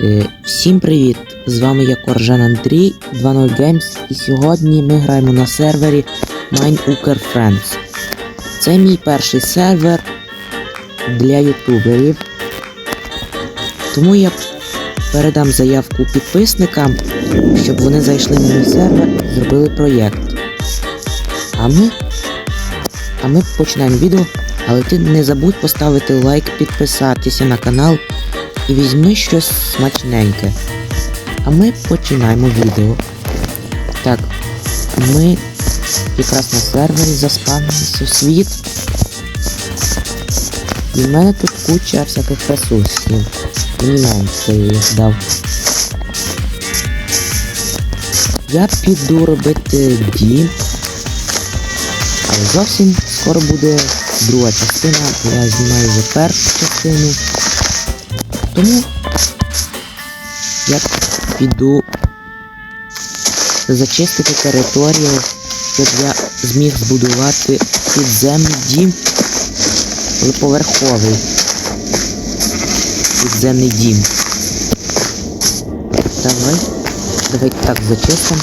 Е, Всім привіт! З вами я Коржан Андрій, 20 Games, і сьогодні ми граємо на сервері Mine Friends. Це мій перший сервер для ютуберів. Тому я передам заявку підписникам, щоб вони зайшли на мій сервер і зробили проєкт. А ми. А ми починаємо відео, але ти не забудь поставити лайк, підписатися на канал і візьми щось смачненьке. А ми починаємо відео. Так, ми якраз на сервері заспавнився світ. І в мене тут куча всяких ресурсів. Мені менше їх дав. Я піду робити дім. Але зовсім скоро буде друга частина. Я знімаю вже першу частину. Тому я піду зачистити територію, щоб я зміг збудувати підземний дім поверховий підземний дім. Давай, давай так зачистимо.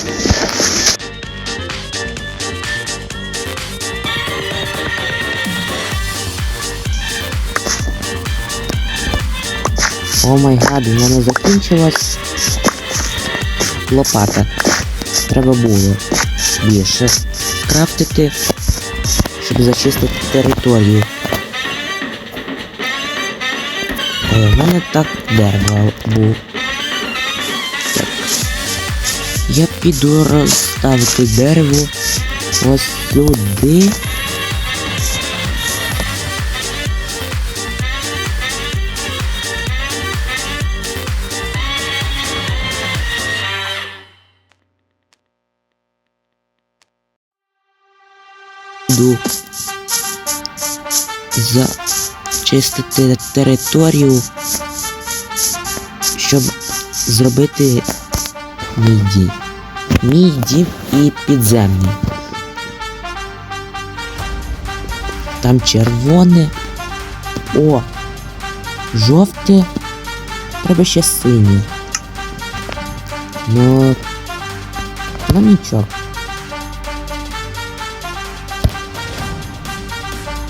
О май гад, у мене закінчилась лопата. Треба було більше скрафтити, щоб зачистити територію. Е, в мене так дерево був. Так. Я піду розставити дерево ось сюди. Йду зачистити територію, щоб зробити мій дім. Мій дім і підземний. Там червоне. О! Жовте. Треба ще синє. Ну. Ну нічого.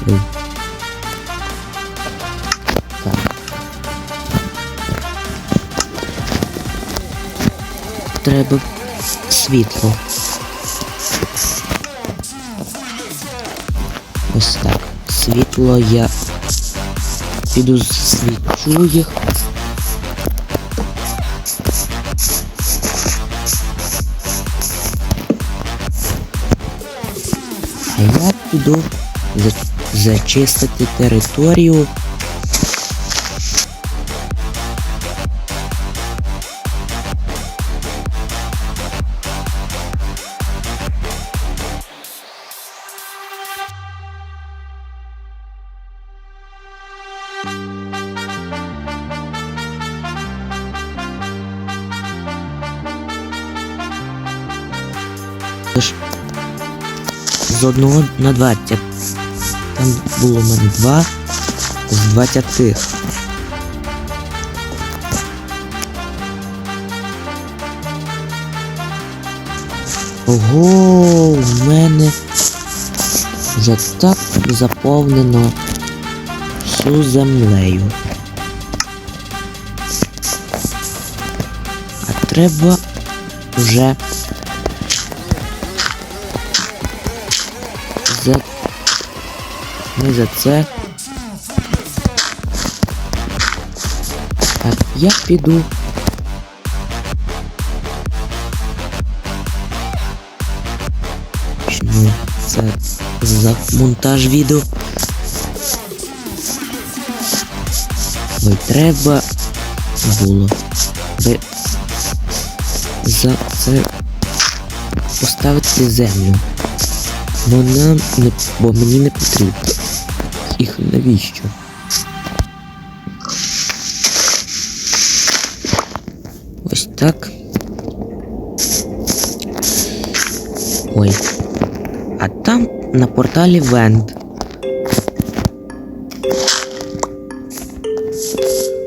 Так. Треба світло. Ось так. Світло я піду свічу їх. А я піду за- зачистити територію. З одного на 20. Було в мене два з 20. Ого, в мене вже так заповнено всю землею. А треба вже за не за це. Так, я піду. Ну, це за монтаж відео. Ой, треба було би за це поставити землю. Вона не бо мені не потрібно. Їх навіщо? Ось так. Ой. А там на порталі Венд.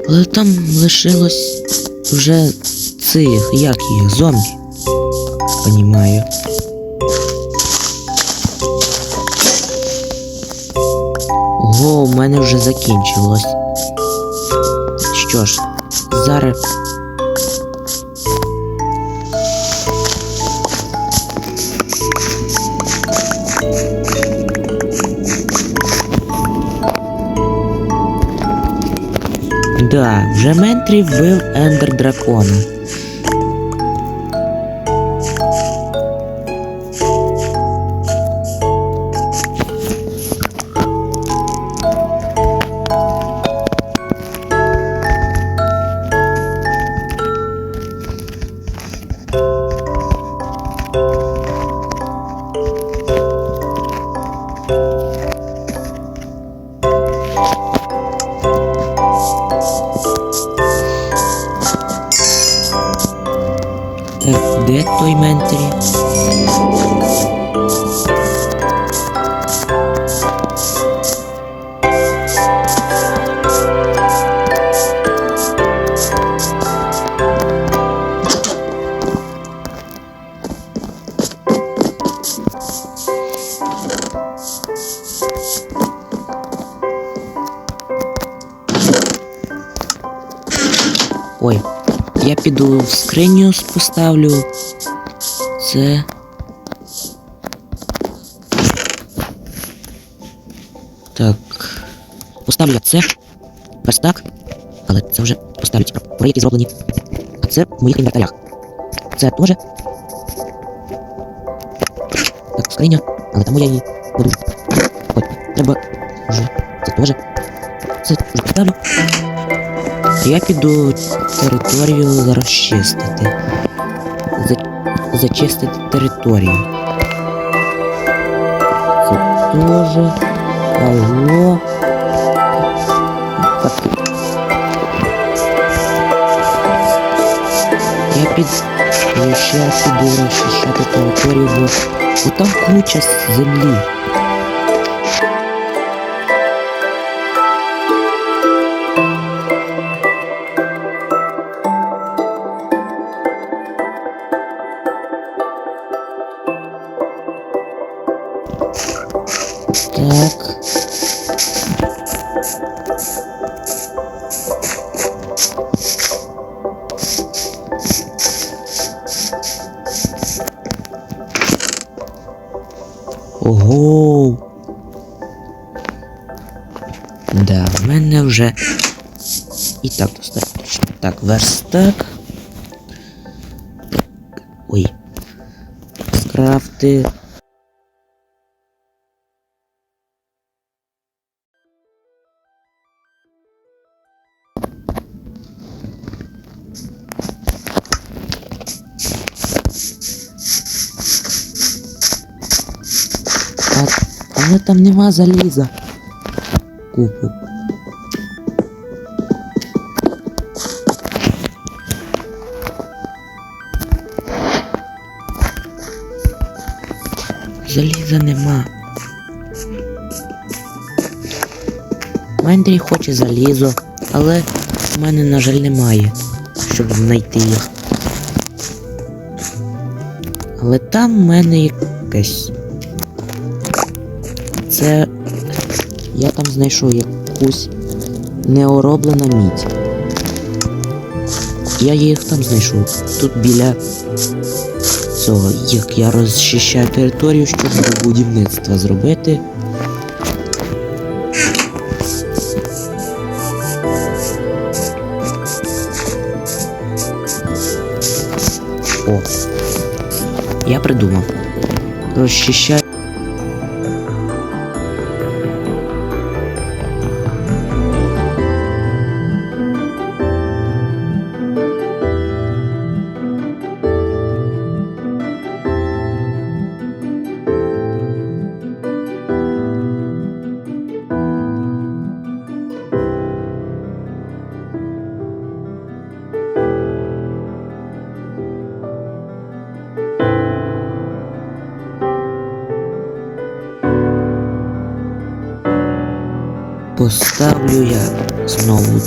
Але там лишилось вже цих, як їх, зомбі. Понімаю. Ого, у мене вже закінчилось. Що ж, зараз. Да, вже Ментрі вбив Ендер Дракона. Де той Ментрі? Я піду в скриню поставлю. Це. Так. Поставлю це. Верстак. Але це вже поставлю ті проєкти зроблені. А це в моїх інвентарях. Це теж. Так, скриня. Але тому я її буду. Ой, треба. Вже. Це теж. Я піду територію розчистити. За... Зачистити територію. Це теж. Алло. Я під... Я ще піду розчищати територію, бо там куча землі. Ого. Да, в мене вже і так достатньо. Так, верстак. Ой. Скрафти. Там нема заліза. Купу. Заліза нема. Мендрі хоче залізо, але в мене, на жаль, немає, щоб знайти їх. Але там в мене якесь це я там знайшов якусь неороблена мідь. Я їх там знайшов. Тут біля цього, як я розчищаю територію, щоб до будівництва зробити. О, я придумав. Розчищаю. Поставлю я знову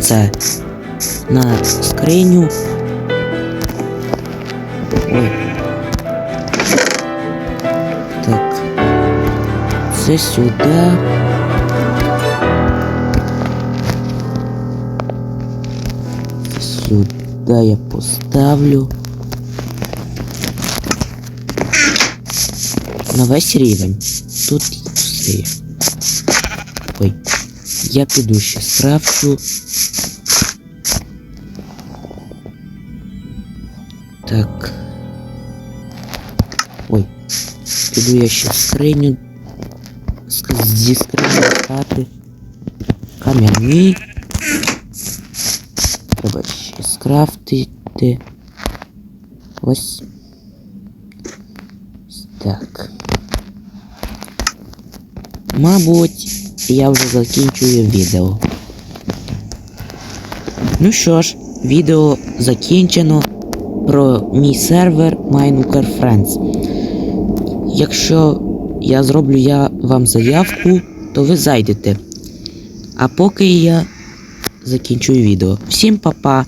це на скриню. Ой. Так. Це сюди. Сюди я поставлю. На весь рівень. Тут все є. Ой. Я піду ще скрафчу. Так. Ой. Піду я ще в скриню. ск- Зі скрині стати. Кам'яні. Треба ще скрафтити. Ось. Ось Так. Мабуть, Я вже закінчую відео. Ну що ж, відео закінчено про мій сервер Minecraft Friends. Якщо я зроблю я вам заявку, то ви зайдете. А поки я закінчую відео. Всім па-па!